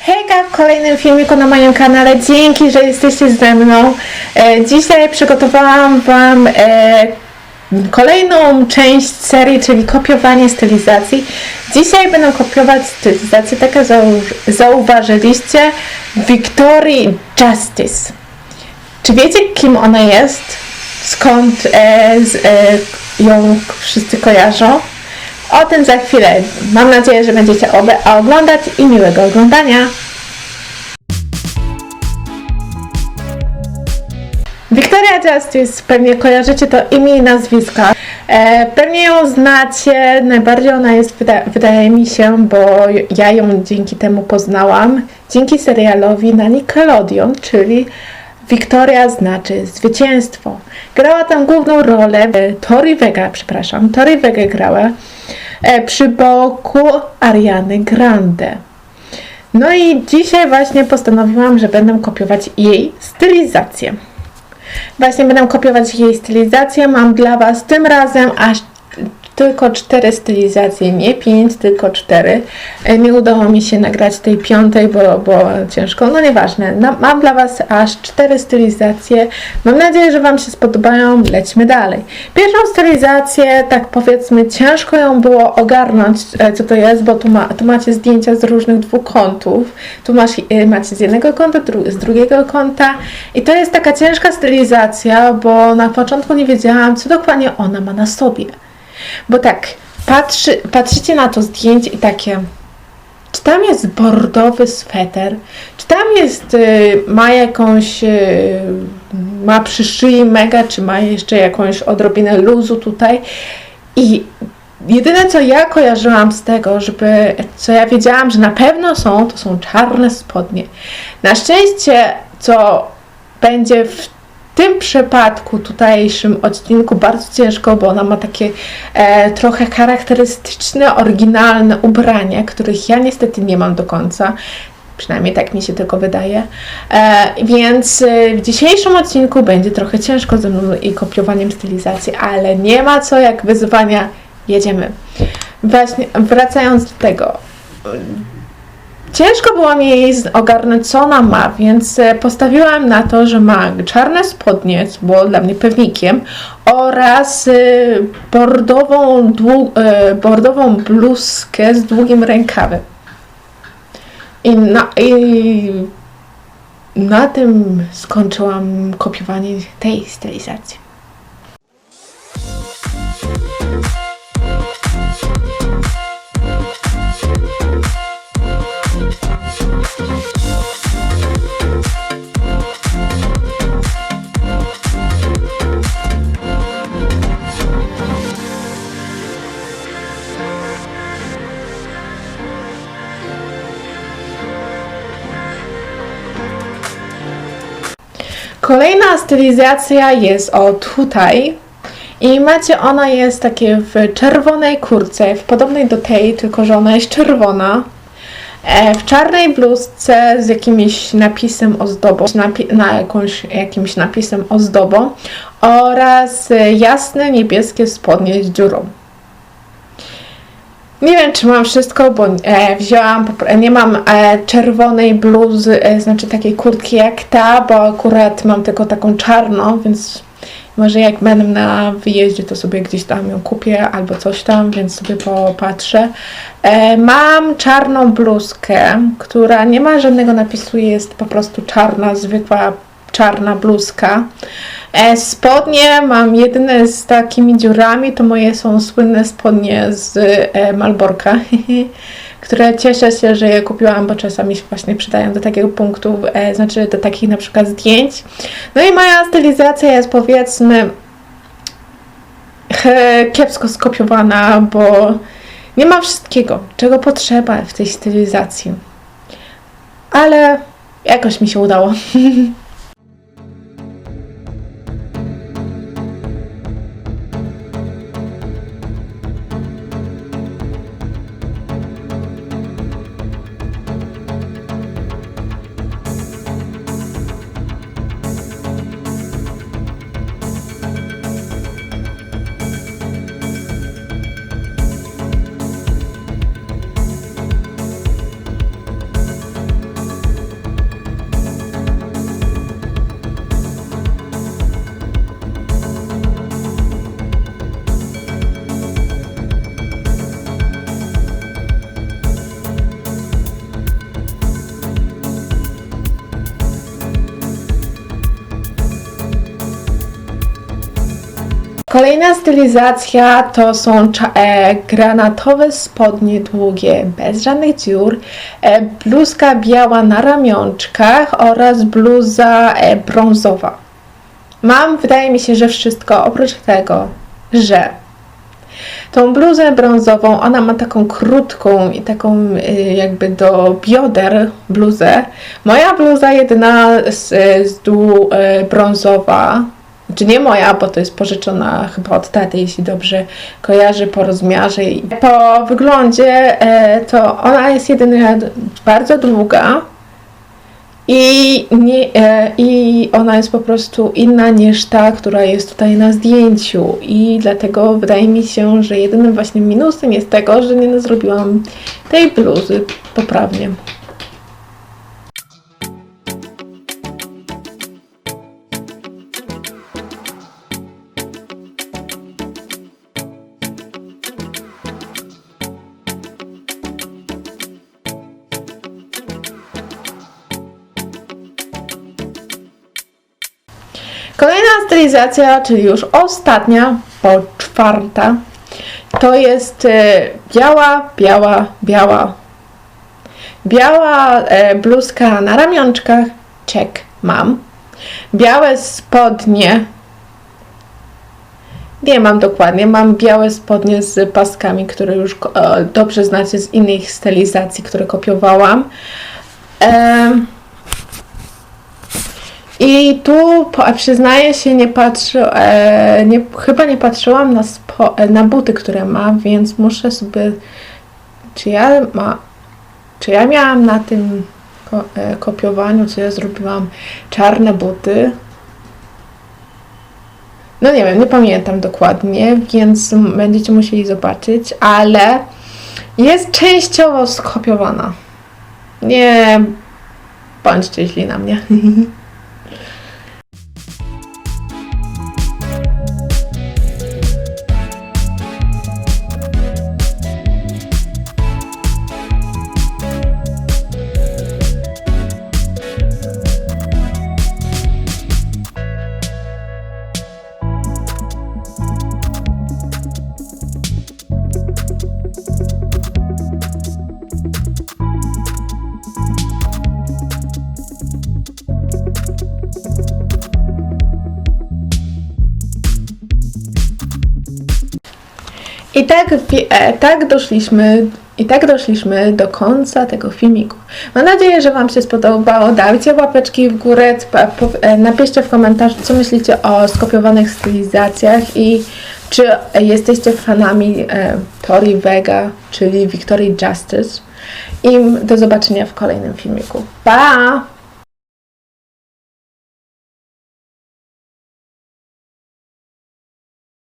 Hejka w kolejnym filmiku na moim kanale. Dzięki, że jesteście ze mną. E, dzisiaj przygotowałam Wam e, kolejną część serii, czyli kopiowanie stylizacji. Dzisiaj będę kopiować stylizację, tak jak zau- zauważyliście, Victoria Justice. Czy wiecie, kim ona jest? Skąd e, ją wszyscy kojarzą? O tym za chwilę. Mam nadzieję, że będziecie obe oglądać i miłego oglądania. Victoria Justice, pewnie kojarzycie to imię i nazwiska. E, pewnie ją znacie, najbardziej ona jest, wyda wydaje mi się, bo ja ją dzięki temu poznałam, dzięki serialowi na Nickelodeon, czyli Victoria znaczy zwycięstwo. Grała tam główną rolę e, Tori Vega, przepraszam, Tori Vega grała przy boku Ariany Grande. No i dzisiaj właśnie postanowiłam, że będę kopiować jej stylizację. Właśnie będę kopiować jej stylizację. Mam dla Was tym razem aż tylko cztery stylizacje, nie pięć, tylko cztery. E, Nie udało mi się nagrać tej piątej, bo, bo ciężko. No nieważne. No, mam dla Was aż cztery stylizacje. Mam nadzieję, że Wam się spodobają. Lećmy dalej. Pierwszą stylizację, tak powiedzmy, ciężko ją było ogarnąć, e, co to jest, bo tu, ma, tu macie zdjęcia z różnych dwóch kątów. Tu masz, e, macie z jednego kąta, dru, z drugiego kąta. I to jest taka ciężka stylizacja, bo na początku nie wiedziałam, co dokładnie ona ma na sobie. Bo tak, patrzy, patrzycie na to zdjęcie i takie, czy tam jest bordowy sweter, czy tam jest, y, ma jakąś, y, ma przy szyi mega, czy ma jeszcze jakąś odrobinę luzu tutaj i jedyne co ja kojarzyłam z tego, żeby, co ja wiedziałam, że na pewno są, to są czarne spodnie. Na szczęście, co będzie w tym przypadku, tutejszym odcinku bardzo ciężko, bo ona ma takie e, trochę charakterystyczne, oryginalne ubrania, których ja niestety nie mam do końca. Przynajmniej tak mi się tylko wydaje. E, więc e, w dzisiejszym odcinku będzie trochę ciężko ze mną i kopiowaniem stylizacji, ale nie ma co jak wyzwania. Jedziemy. Właśnie wracając do tego. Ciężko było mi ogarnąć, co ona ma, więc e, postawiłam na to, że ma czarne spodnie, co było dla mnie pewnikiem, oraz e, bordową, e, bordową bluzkę z długim rękawem. I na, I na tym skończyłam kopiowanie tej stylizacji. Kolejna stylizacja jest o tutaj. I macie, ona jest takie w czerwonej kurce, w podobnej do tej, tylko że ona jest czerwona. E, w czarnej bluzce z jakimś napisem ozdobą, napi- na jakąś, jakimś napisem ozdobą oraz jasne niebieskie spodnie z dziurą. Nie wiem, czy mam wszystko, bo e, wzięłam, popr- nie mam e, czerwonej bluzy, e, znaczy takiej kurtki jak ta, bo akurat mam tylko taką czarną, więc może jak będę na wyjeździe, to sobie gdzieś tam ją kupię albo coś tam, więc sobie popatrzę. E, mam czarną bluzkę, która nie ma żadnego napisu, jest po prostu czarna, zwykła czarna bluzka. E, spodnie mam jedyne z takimi dziurami, to moje są słynne spodnie z e, Malborka, które cieszę się, że je kupiłam, bo czasami się właśnie przydają do takiego punktu, e, znaczy do takich na przykład zdjęć. No i moja stylizacja jest powiedzmy kiepsko skopiowana, bo nie ma wszystkiego, czego potrzeba w tej stylizacji. Ale jakoś mi się udało. Kolejna stylizacja to są e, granatowe spodnie długie, bez żadnych dziur, e, bluzka biała na ramionczkach oraz bluza e, brązowa. Mam, wydaje mi się, że wszystko oprócz tego, że tą bluzę brązową, ona ma taką krótką i taką y, jakby do bioder bluzę. Moja bluza jedyna z, z dół y, brązowa, czy nie moja, bo to jest pożyczona chyba od taty, jeśli dobrze kojarzę po rozmiarze i po wyglądzie, e, to ona jest jedyna bardzo długa i, nie, e, i ona jest po prostu inna niż ta, która jest tutaj na zdjęciu i dlatego wydaje mi się, że jedynym właśnie minusem jest tego, że nie zrobiłam tej bluzy poprawnie. Kolejna stylizacja, czyli już ostatnia, bo czwarta, to jest e, biała, biała, biała. Biała e, bluzka na ramionczkach, check, mam. Białe spodnie, nie mam dokładnie, mam białe spodnie z paskami, które już e, dobrze znacie z innych stylizacji, które kopiowałam. I tu przyznaję się, nie patrzę, e, nie, chyba nie patrzyłam na, spo, e, na buty, które ma, więc muszę sobie. Czy ja ma. Czy ja miałam na tym ko, e, kopiowaniu, co ja zrobiłam, czarne buty? No nie wiem, nie pamiętam dokładnie, więc będziecie musieli zobaczyć, ale jest częściowo skopiowana. Nie bądźcie źli na mnie. I tak, e, tak doszliśmy i tak doszliśmy do końca tego filmiku. Mam nadzieję, że Wam się spodobało. Dajcie łapeczki w górę, e, napiszcie w komentarzu, co myślicie o skopiowanych stylizacjach i czy jesteście fanami e, Tori Vega, czyli Victoria Justice. I do zobaczenia w kolejnym filmiku. Pa!